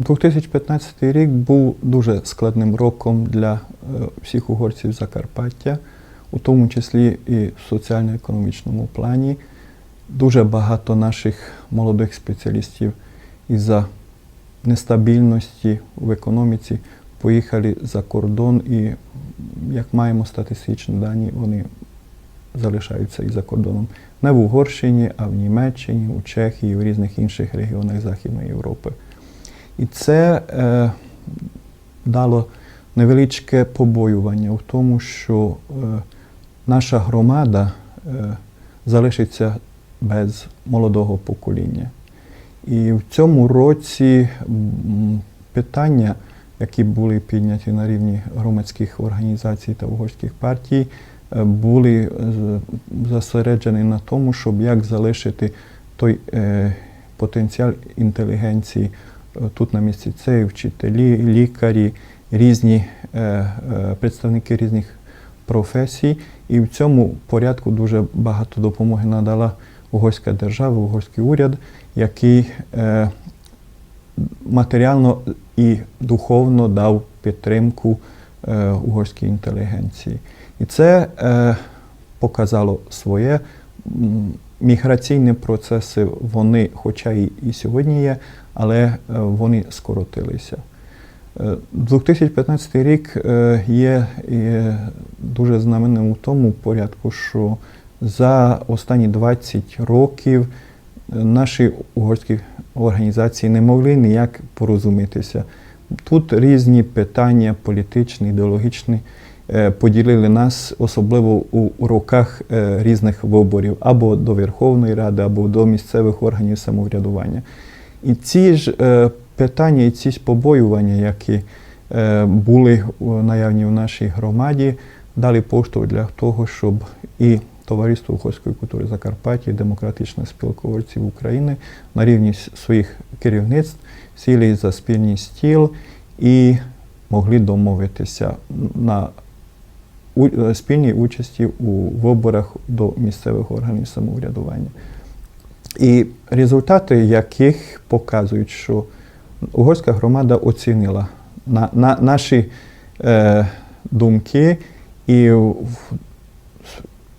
2015 рік був дуже складним роком для е, всіх угорців Закарпаття, у тому числі і в соціально-економічному плані. Дуже багато наших молодих спеціалістів із-за нестабільності в економіці поїхали за кордон і, як маємо статистичні дані, вони залишаються і за кордоном. Не в Угорщині, а в Німеччині, у Чехії, в різних інших регіонах Західної Європи. І це е, дало невеличке побоювання в тому, що е, наша громада е, залишиться без молодого покоління. І в цьому році питання, які були підняті на рівні громадських організацій та угорських партій, е, були е, зосереджені на тому, щоб як залишити той е, потенціал інтелігенції тут на місці. Це і вчителі, лікарі, різні е, е, представники різних професій. І в цьому порядку дуже багато допомоги надала угорська держава, угорський уряд, який е, матеріально і духовно дав підтримку угорській інтелігенції. І це показало своє. Міграційні процеси, вони, хоча і, і сьогодні є, але е, вони скоротилися. Е, 2015 рік е, є, дуже знаменним у тому порядку, що за останні 20 років е, наші угорські організації не могли ніяк порозумітися. Тут різні питання політичні, ідеологічні е, поділили нас, особливо у роках е, різних виборів або до Верховної Ради, або до місцевих органів самоврядування. І ці ж е, питання, і ці ж побоювання, які е, були наявні в нашій громаді, дали поштовх для того, щоб і Товариство угорської культури Закарпаття, і Демократична спілка угорців України на рівні своїх керівництв сіли за спільний стіл і могли домовитися на у- е, спільній участі у виборах до місцевих органів самоврядування. І результати яких показують, що угорська громада оцінила на, на, наші е, думки і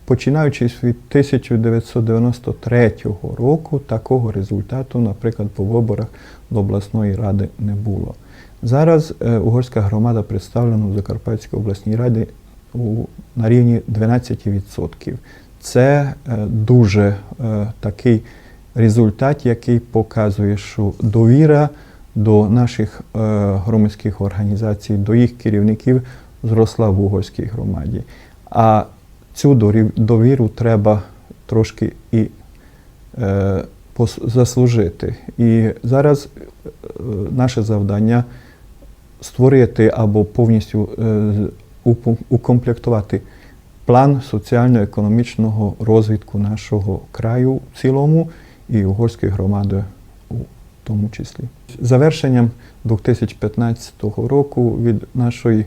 починаючи від 1993 року такого результату, наприклад, по виборах до обласної ради не було. Зараз е, угорська громада представлена в Закарпатській обласній раді у, на рівні 12%. Це е, дуже е, такий результат, який показує, що довіра до наших е, громадських організацій, до їх керівників зросла в угорській громаді. А цю довіру треба трошки і заслужити. І зараз наше завдання створити або повністю укомплектувати план соціально-економічного розвитку нашого краю в цілому і угорської громади у тому числі. Завершенням 2015 року від нашої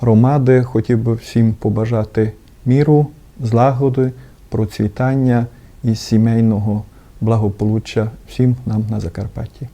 громади хотів би всім побажати міру, злагоди, процвітання і сімейного благополуччя всім нам на Закарпатті.